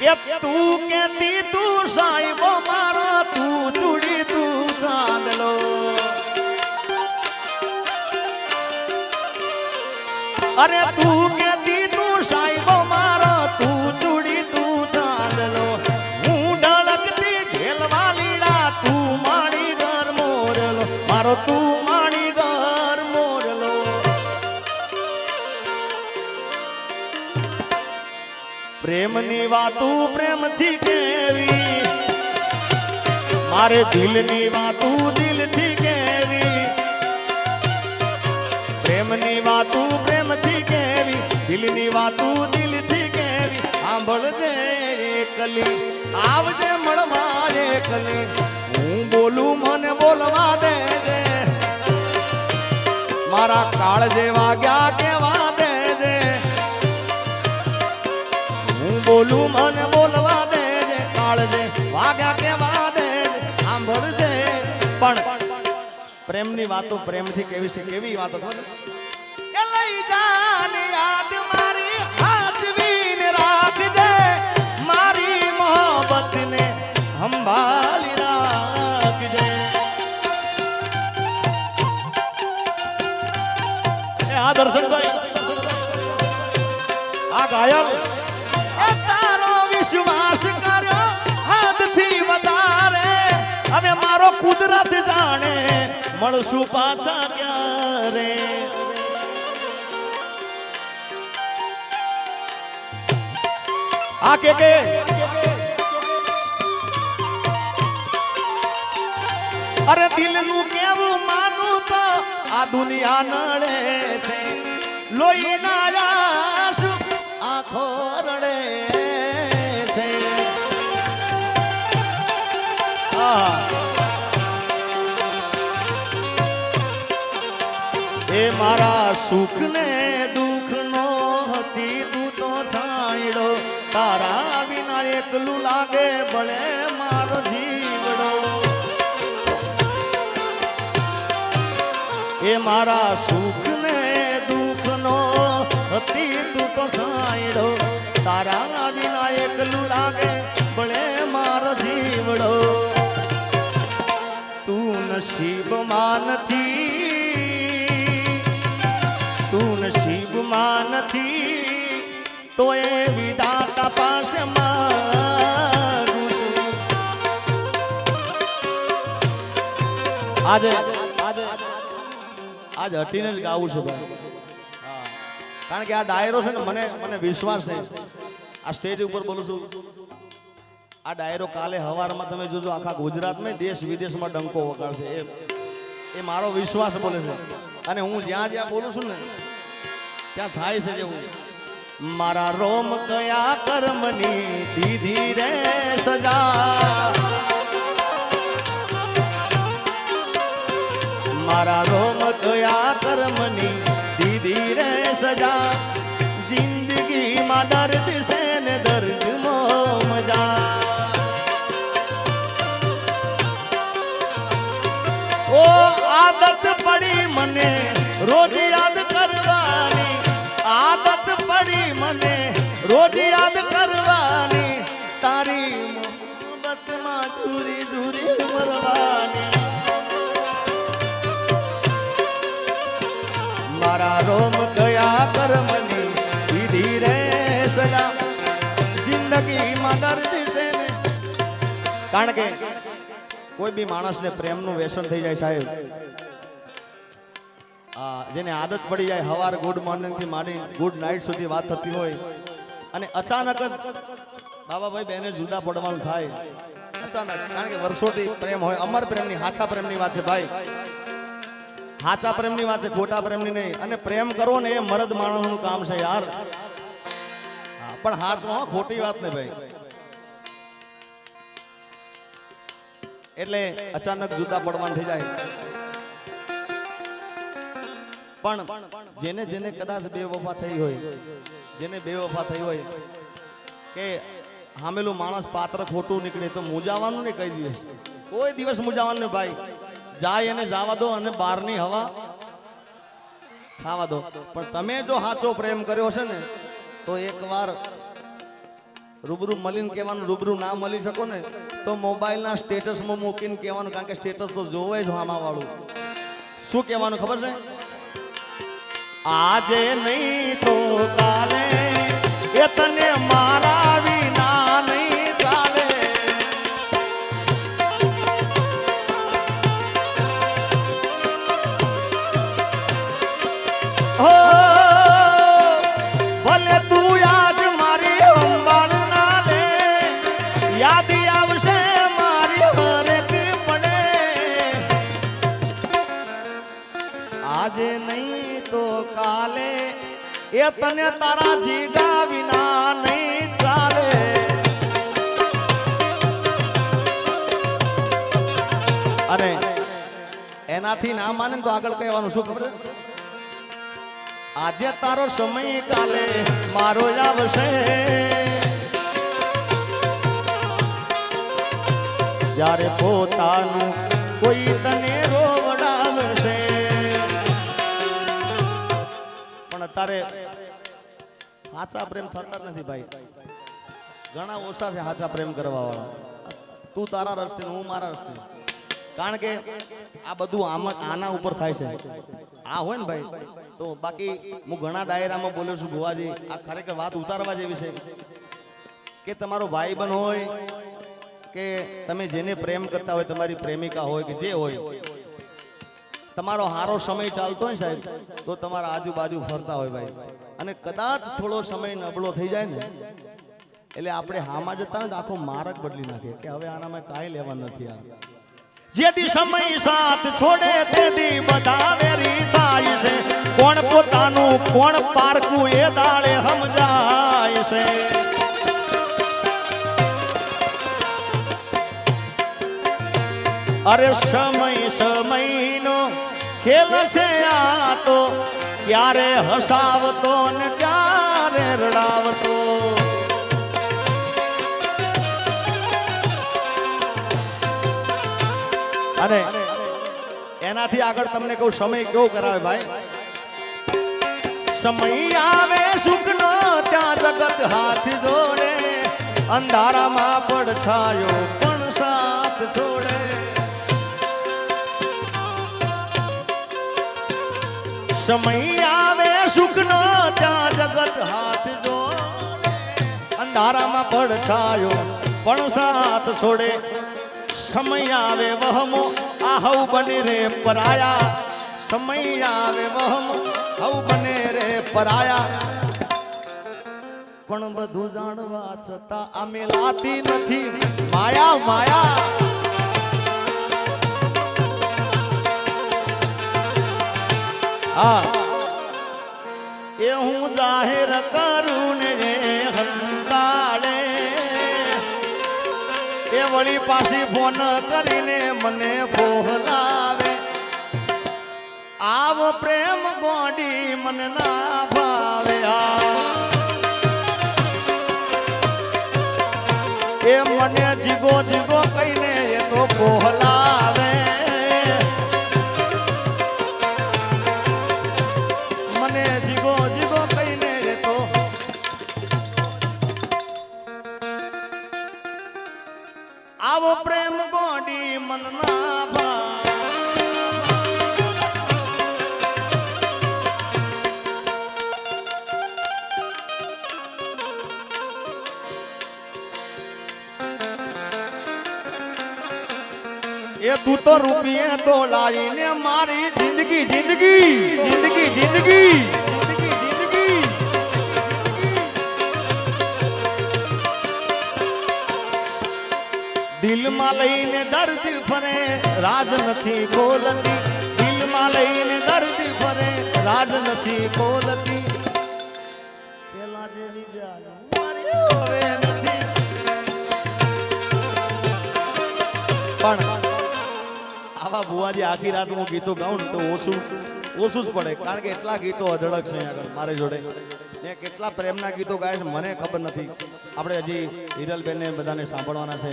કે તું કેતી તું સાહેબો મારો તું ચૂડી તું ચાંદલો અરે તું કેતી તું સાહેબો મારો તું ચૂડી તું ચાંદલો હું ઢળકતી ઢેલવા લીડા તું માણી ઘર મોરલો. મારો તું પ્રેમની વાતું પ્રેમથી કેવી મારે દિલની વાતું દિલથી કેવી પ્રેમની વાતું પ્રેમથી કેવી દિલની વાતું દિલથી કેવી સાંભળજે એકલી આવજે મળવા એકલી હું બોલું મને બોલવા દેજે મારા કાળ જેવા ગયા કેવા દેજે બોલું મને બોલવા દે જે કાળજે વાગ્યા કેવા દે સાંભળજે. પણ પ્રેમની વાતો પ્રેમથી કેવી છે, કેવી વાતો ખબર કે લઈ જાન યાદ મારી હાચવીને રાખજે. મારી મોહબ્બતને સંભાળી રાખજે. એ આ દર્શનભાઈ, આ ગાયક મળશું પાછા ત્યારે આ કે કે? અરે દિલનું કેવું માનું તો આ દુનિયા નડે છે. લોહી ના આંખો રડે એ મારા સુખ ને દુઃખ નો હતી, તું તો છાંયડો. તારા વિના એકલું લાગે, ભલે મારો જીવડો. એ મારા સુખ ને દુઃખ નો હતી, તું તો સાંયડો તારા વિના એકલું લાગે, ભલે મારો જીવડો. તું નસીબમાં નથી નથી. તો એ વિધાતા પાસે માગું આજ હટીને જ ગાવું છું ભાઈ. કારણ કે આ ડાયરો છે ને મને મને વિશ્વાસ છે. આ સ્ટેજ ઉપર બોલું છું. આ ડાયરો કાલે હવારમાં તમે જોજો, આખા ગુજરાતમાં દેશ વિદેશમાં ડંકો વગાડશે. એ એ મારો વિશ્વાસ બોલે છે. અને હું જ્યાં જ્યાં બોલું છું ને ત્યાં થાય છે જેવું? મારા રોમ કયા કર્મની દીધી રે સજા? મારા રોમ કયા કર્મની દીધી રે સજા? જિંદગીમાં દર્દ છે ને દર્દ મો મજા આદત પડી મને મારા રોમ કયા કર્મની દીધી રે સજા. જિંદગીમાં દર્દી છે કારણ કે કોઈ બી માણસને પ્રેમનું વ્યસન થઈ જાય સાહેબ. આ જેને આદત પડી જાય હવાર ગુડ મોર્નિંગથી માંડી ગુડ નાઇટ સુધી વાત થતી હોય. અને અચાનક જ બાબાભાઈ બેને જુદા પડવાનું થાય. કારણ કે વર્ષોથી પ્રેમ હોય, અમર પ્રેમની, હાચા પ્રેમની વાત છે ભાઈ. હાચા પ્રેમની વાત છે, ખોટા પ્રેમની નહીં. અને પ્રેમ કરો ને એ મરદ માણસનું કામ છે યાર. પણ હાચો ખોટી વાત ને ભાઈ. એટલે અચાનક જૂતા પડવાનું થઈ જાય. પણ જેને જેને કદાચ બે વફા થઈ હોય, જેને બે વફા થઈ હોય, કે હામેલું માણસ પાત્ર ખોટું નીકળે તો મૂજાવાનું ને કઈ દિવસ? કોઈ દિવસ મૂજાવાનું ને ભાઈ. જાય એને જવા દો અને બહારની હવા ખાવા દો. પણ તમે જો સાચો પ્રેમ કર્યો છે ને, તો એકવાર રૂબરૂ મળીને કહેવાનું, રૂબરૂ ના મળી શકો ને, તો મોબાઈલના સ્ટેટસમાં મૂકીને કહેવાનું, કારણ કે સ્ટેટસ તો જોવે જ આમાવાળું. શું કહેવાનું ખબર છે? આજે નહીં તો તને તારા જીગા વિના નહીં ચાલે. અને એનાથી ના માને તો આગળ કહેવાનું શું ખબર આજે તારો સમય કાલે મારો આવશે. જ્યારે પોતાનું કોઈ તને સાચા પ્રેમ થતા નથી ભાઈ. ઘણા ઓછા છે સાચા પ્રેમ કરવા વાળા તું તારા રસ્તે હું મારા રસ્તે. કારણ કે આ બધું આમાં આના ઉપર થાય છે. આ હોય ને ભાઈ. તો બાકી હું ઘણા ડાયરામાં બોલ્યો છું, ભુવાજી, આ ખરેખર વાત ઉતારવા જેવી છે. કે તમારો ભાઈ બન હોય કે તમે જેને પ્રેમ કરતા હોય, તમારી પ્રેમિકા હોય કે જે હોય, તમારો હારો સમય ચાલતો હોય સાહેબ, તો તમારા આજુબાજુ ફરતા હોય ભાઈ. અને કદાચ થોડો સમય નબળો થઈ જાય ને, એટલે આપણે હામાં જતા હોય આખો માર્ગ બદલી નાખીએ કે હવે આનામાં કાંઈ લેવા નથી આ જેથી સમય સાથ છોડે તેથી બધા વેરી થાય છે. કોણ પોતાનું કોણ પારકું એ દાળે સમજાય છે. અરે સમય સમયનો ખેલ છે આ તો ક્યારે હસાવતો ને ક્યારે રડાવતો. અને એનાથી આગળ તમને કહું, સમય કેવો કરાવે ભાઈ? સમય આવે સુખનો, ત્યાં જગત હાથ જોડે. અંધારામાં પડછાયો પણ સાથ છોડે સમય આવે, સુખનો ત્યાં જગત હાથ જો અંધારામાં પડછાયો, પણ સાથ છોડે. સમય આવે, વહમો આ હવ બને રે, પરાયા. સમય આવે, વહમો હવ બને રે, પરાયા. પણ બધું જાણવા છતાં અમે લાતી નથી. માયા માયા. હા. એ હું જાહેર કરું ને હંતાળે. એ વળી પાછી ફોન કરીને મને બોલાવે આવો પ્રેમ ગોડી મને ના ભાવે. એ મને જીગો જીગો કહીને એ તો બોલાવે એ તું તો રૂપિયે તો લાવીને મારી જિંદગી જિંદગી જિંદગી જિંદગી દિલમાં લઈને દર્દ ફરે રાજ નથી બોલતી દિલમાં લઈને દર્દ ફરે રાજ નથી બોલતી પેલા જેવી પણ આવા ભુવાજી આખી રાત હું ગીતો ગાઉં ને તો ઓછું ઓછું જ પડે. કારણ કે એટલા ગીતો અઢળક છે આગળ, મારી જોડે. ને કેટલા પ્રેમના ગીતો ગાય છે મને ખબર નથી. આપણે હજી હિરલબેનને બધાને સાંભળવાના છે.